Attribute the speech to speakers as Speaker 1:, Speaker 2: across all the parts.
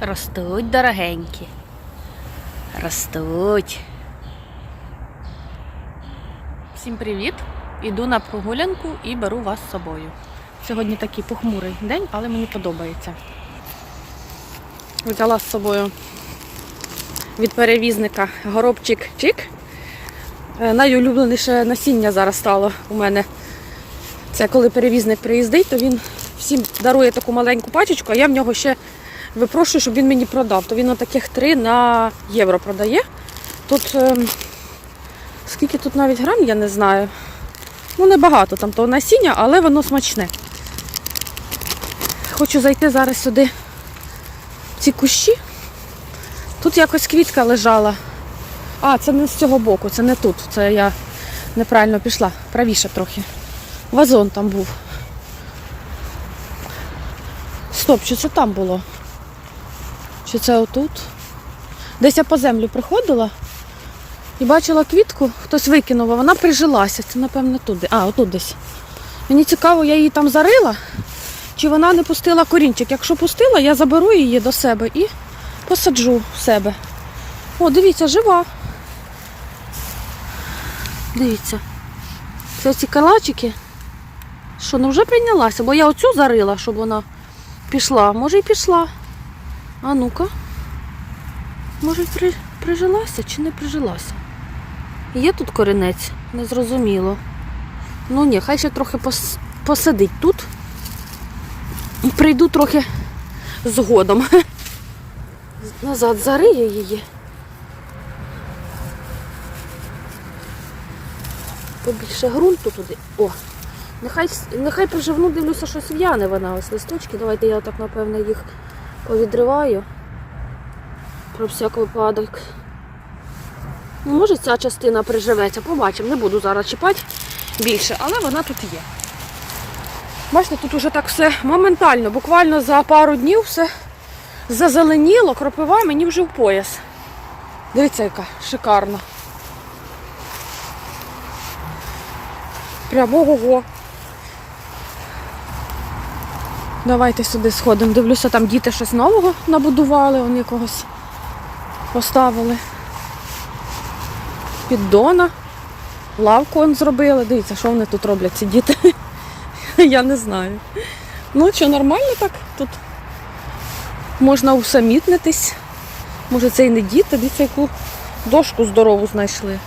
Speaker 1: Ростуть дорогенькі. Ростуть. Всім привіт! Іду на прогулянку і беру вас з собою. Сьогодні такий похмурий день, але мені подобається. Взяла з собою від перевізника горобчик чик. Е, Найулюбленіше насіння зараз стало у мене. Це коли перевізник приїздить, то він всім дарує таку маленьку пачечку, а я в нього ще випрошую, щоб він мені продав. То він таких три на євро продає. Тут ем, скільки тут навіть грам, я не знаю. Ну, небагато там того насіння, але воно смачне. Хочу зайти зараз сюди в ці кущі. Тут якось квітка лежала. А, це не з цього боку, це не тут. Це я неправильно пішла. Правіше трохи. Вазон там був. Стоп, чи це там було? Чи це отут? Десь я по землю приходила і бачила квітку, хтось викинув, а вона прижилася. Це, напевно, туди. А, отут десь. Мені цікаво, я її там зарила, чи вона не пустила корінчик. Якщо пустила, я заберу її до себе і посаджу в себе. О, дивіться, жива. Дивіться. Це ці калачики. Що, ну вже прийнялася, бо я оцю зарила, щоб вона пішла. Може і пішла. А ну-ка. Може при... прижилася чи не прижилася? Є тут корінець? Незрозуміло. Ну ні, хай ще трохи пос... посидить тут. Прийду трохи згодом. Назад зарию її. Побільше ґрунту туди. О! Нехай, нехай приживну, дивлюся, щось в'яне вона ось листочки. Давайте я так, напевно, їх повідриваю. Про всяк випадок. Може ця частина приживеться, побачимо. Не буду зараз чіпати більше, але вона тут є. Бачите, тут уже так все моментально, буквально за пару днів все зазеленіло, кропива мені вже в пояс. Дивіться, яка шикарна. Прямо ого. Давайте сюди сходимо. Дивлюся, там діти щось нового набудували, он якогось поставили. Піддона. Лавку он зробили. Дивіться, що вони тут роблять, ці діти. Я не знаю. Ну що, нормально так? Тут можна усамітнитись. Може це і не діти, дивіться, яку дошку здорову знайшли.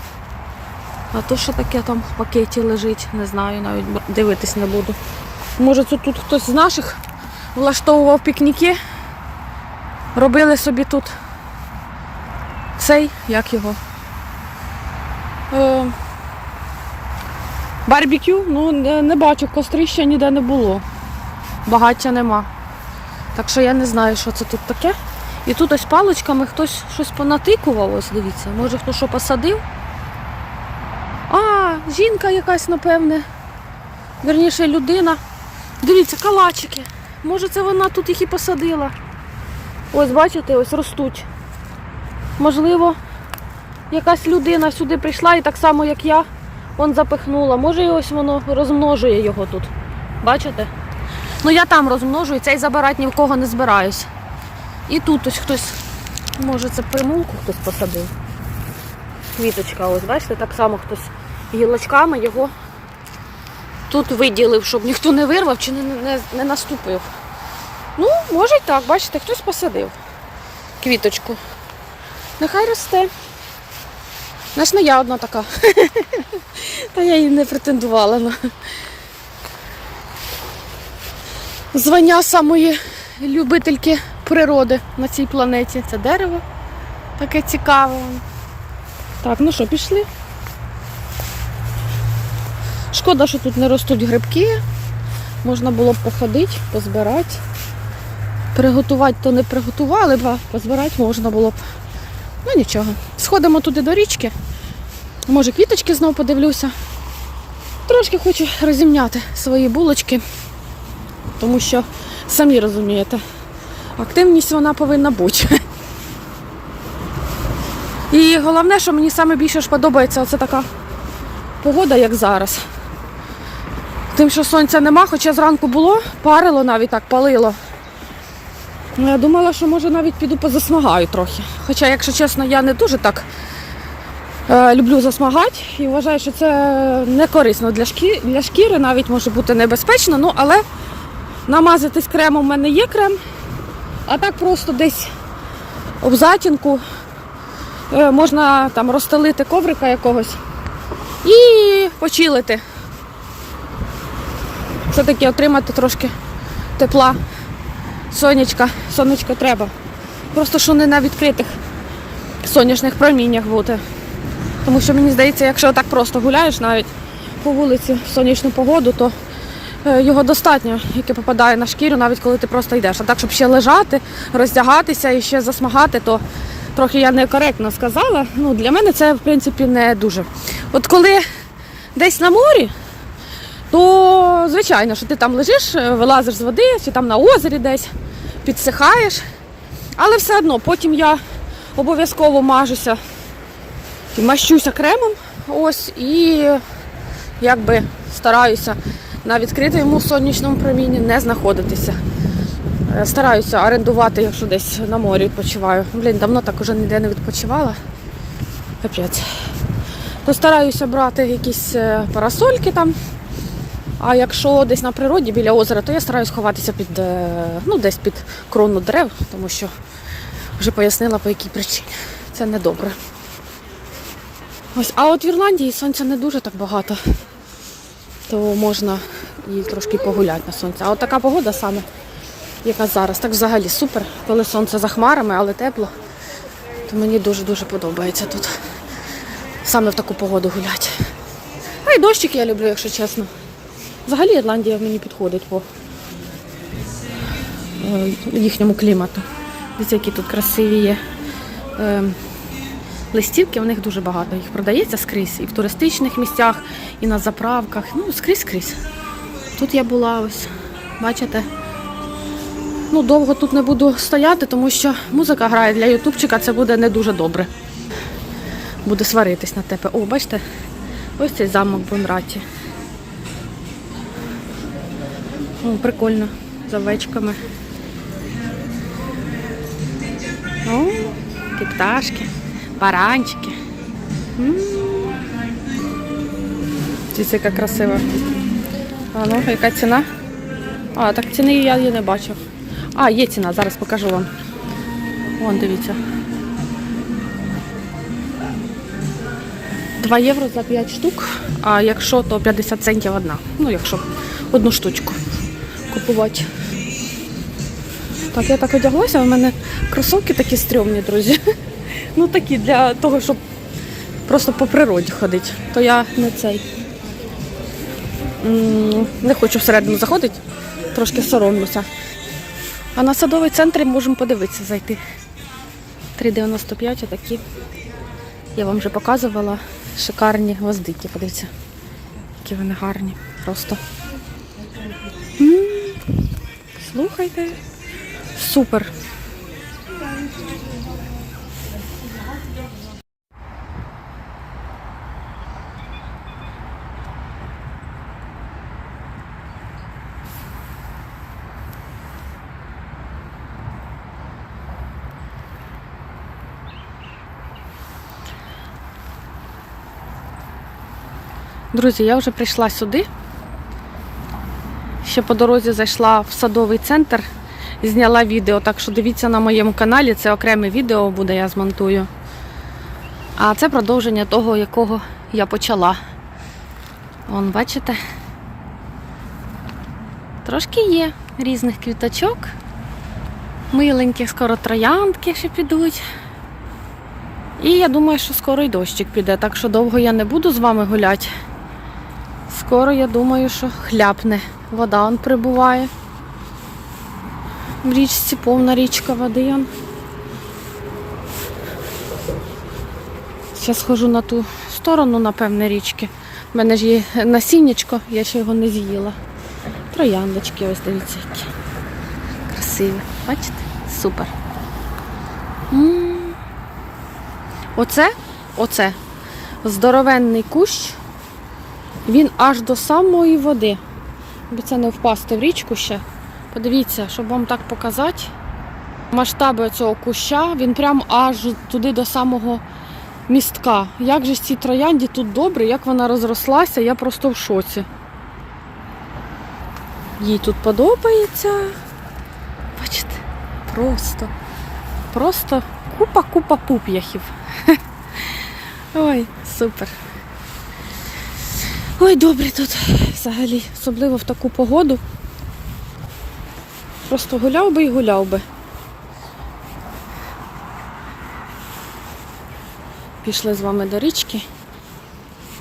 Speaker 1: А то що таке там в пакеті лежить, не знаю, навіть дивитись не буду. Може це тут хтось з наших влаштовував пікніки, робили собі тут цей, як його? Е, барбекю, ну не, не бачу, кострища ніде не було. Багаття нема. Так що я не знаю, що це тут таке. І тут ось паличками хтось щось понатикував, ось дивіться, може хто що посадив. А, жінка якась, напевне. Верніше людина. Дивіться, калачики. Може це вона тут їх і посадила. Ось, бачите, ось ростуть. Можливо, якась людина сюди прийшла і так само, як я, он запихнула. Може, і ось воно розмножує його тут. Бачите? Ну я там розмножую, цей забирати ні в кого не збираюсь. І тут ось хтось, може це примулку хтось посадив. Квіточка, ось, бачите, так само хтось гілочками його тут виділив, щоб ніхто не вирвав чи не, не, не наступив. Ну, може й так, бачите, хтось посадив квіточку. Нехай росте. Знаєш, не я одна така. Та я їй не претендувала на звання самої любительки природи на цій планеті. Це дерево таке цікаве. Так, ну що, пішли? Шкода, що тут не ростуть грибки. Можна було б походити, позбирати. Приготувати то не приготували а позбирати можна було б. Ну нічого. Сходимо туди до річки. Може квіточки знову подивлюся. Трошки хочу розімняти свої булочки, тому що, самі розумієте, активність вона повинна бути. І головне, що мені саме більше подобається, оце така погода, як зараз. Тим, що сонця нема, хоча зранку було, парило навіть так палило. Ну, Я думала, що може навіть піду позасмагаю трохи. Хоча, якщо чесно, я не дуже так е, люблю засмагати і вважаю, що це не корисно для, шкі... для шкіри, навіть може бути небезпечно. Ну, але намазатись кремом в мене є крем, а так просто десь об затінку е, можна там розстелити коврика якогось і почилити. Все-таки отримати трошки тепла. Сонечка, сонечко треба. Просто що не на відкритих сонячних проміннях бути. Тому що мені здається, якщо так просто гуляєш навіть по вулиці в сонячну погоду, то е, його достатньо, яке попадає на шкіру, навіть коли ти просто йдеш. А так, щоб ще лежати, роздягатися і ще засмагати, то трохи я некоректно сказала. Ну, для мене це в принципі не дуже. От коли десь на морі, то звичайно, що ти там лежиш, е, вилазиш з води, чи там на озері десь підсихаєш. Але все одно потім я обов'язково мажуся мащуся кремом. Ось і якби стараюся на відкритому сонячному промінні не знаходитися. Е, Стараюся орендувати, якщо десь на морі відпочиваю. Блін, давно так уже ніде не відпочивала. Капець. То стараюся брати якісь е, парасольки там. А якщо десь на природі біля озера, то я стараюсь ховатися під, е, ну, десь під крону дерев, тому що вже пояснила по якій причині. Це не добре. Ось, а от в Ірландії сонця не дуже так багато, то можна і трошки погуляти на сонці. А от така погода саме, яка зараз, так взагалі супер, коли сонце за хмарами, але тепло, то мені дуже-дуже подобається тут. Саме в таку погоду гуляти. А й дощик я люблю, якщо чесно. Взагалі Ірландія мені підходить по е, їхньому клімату. Дивіться, які тут красиві є. е, Листівки, у них дуже багато. Їх продається скрізь і в туристичних місцях, і на заправках. Ну, скрізь скрізь. Тут я була ось, бачите. Ну, довго тут не буду стояти, тому що музика грає для ютубчика, це буде не дуже добре. Буде сваритись на тебе. О, бачите, ось цей замок Бонраті. О, прикольно, з овечками. О, пташки, баранчики. М. Дивіться, яка красива. А ну, яка ціна? А, так ціни я її не бачив. А, є ціна, зараз покажу вам. Вон, дивіться. 2 євро за 5 штук, а якщо, то 50 центів одна. Ну, якщо одну штучку купувати. Так, я так одяглася, у мене кросовки такі стрьомні, друзі. Ну такі для того, щоб просто по природі ходити. То я не цей. Не хочу всередину заходити, трошки соромлюся. А на садовий центр можемо подивитися зайти. 3,95 такі. Я вам вже показувала шикарні гвоздики. Подивіться, які вони гарні. Просто. Слухайте. Супер. Друзі, я вже прийшла сюди. Ще по дорозі зайшла в садовий центр, зняла відео, так що дивіться на моєму каналі, це окреме відео буде, я змонтую. А це продовження того, якого я почала. Вон, бачите? Трошки є різних квіточок. Миленьких, скоро трояндки ще підуть. І я думаю, що скоро й дощик піде, так що довго я не буду з вами гуляти. Скоро я думаю, що хляпне. Вода он прибуває. В річці повна річка води. Он. Зараз схожу на ту сторону, напевне, річки. У мене ж є насіннячко, я ще його не з'їла. Трояндочки, ось дивіться, які. Красиві. Бачите? Супер. М. Оце, оце здоровенний кущ. Він аж до самої води. Це не впасти в річку ще. Подивіться, щоб вам так показати. масштаби цього куща, він прям аж туди до самого містка. Як же ж цій троянді тут добре, як вона розрослася, я просто в шоці. Їй тут подобається. Бачите, просто, просто купа-купа пуп'яхів. Ой, супер. Ой, добре тут взагалі, особливо в таку погоду. Просто гуляв би і гуляв би. Пішли з вами до річки,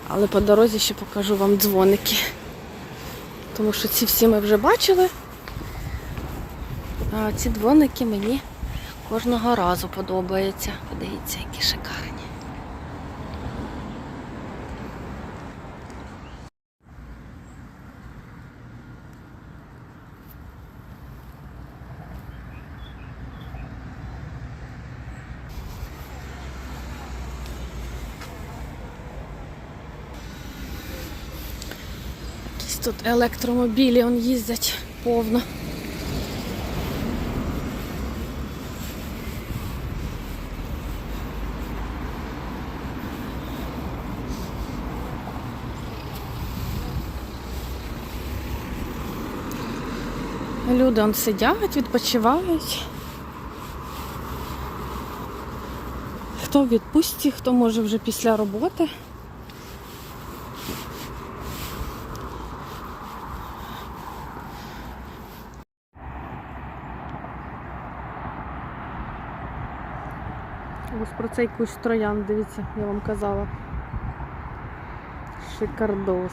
Speaker 1: але по дорозі ще покажу вам дзвоники. Тому що ці всі ми вже бачили. А ці дзвоники мені кожного разу подобаються. Подивіться, які шикарні. Якісь тут електромобілі он їздять повно. Люди он сидять, відпочивають. Хто в відпустці, хто може вже після роботи. Ось про цей кущ троян, дивіться, я вам казала. Шикардос.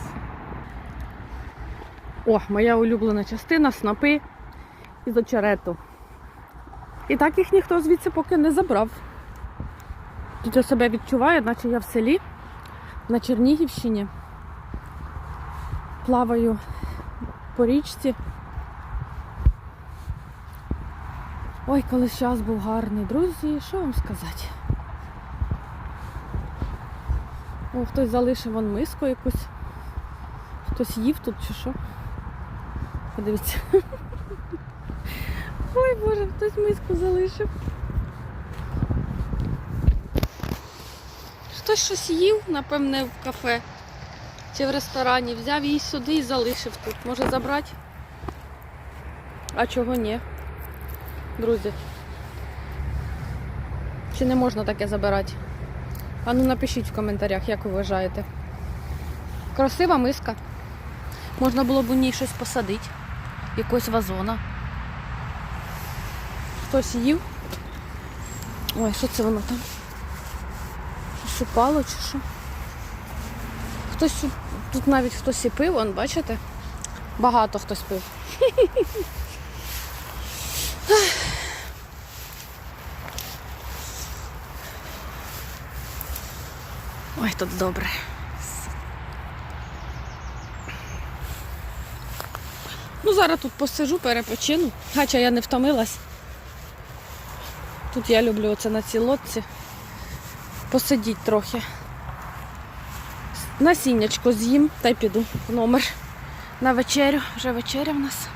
Speaker 1: О, моя улюблена частина снапи із очерету. І так їх ніхто звідси поки не забрав. Тут я себе відчуваю, наче я в селі на Чернігівщині. Плаваю по річці. Ой, коли час був гарний, друзі, що вам сказати? О, хтось залишив вон миску якусь. Хтось їв тут чи що. Подивіться. Ой боже, хтось миску залишив. Хтось щось їв, напевне, в кафе чи в ресторані. Взяв її сюди і залишив тут. Може забрати? А чого ні? Друзі. Чи не можна таке забирати? А ну напишіть в коментарях, як ви вважаєте. Красива миска. Можна було б у ній щось посадити. Якогось вазона. Хтось їв. Ой, що це воно там? Щось упало чи що? Хтось тут- навіть хтось і пив, вон, бачите? Багато хтось пив. Ой, тут добре. Ну, зараз тут посижу, перепочину. Хоча я не втомилась. Тут я люблю оце на цій лодці. Посидіть трохи. Насіннячко з'їм та й піду в номер на вечерю. Вже вечеря в нас.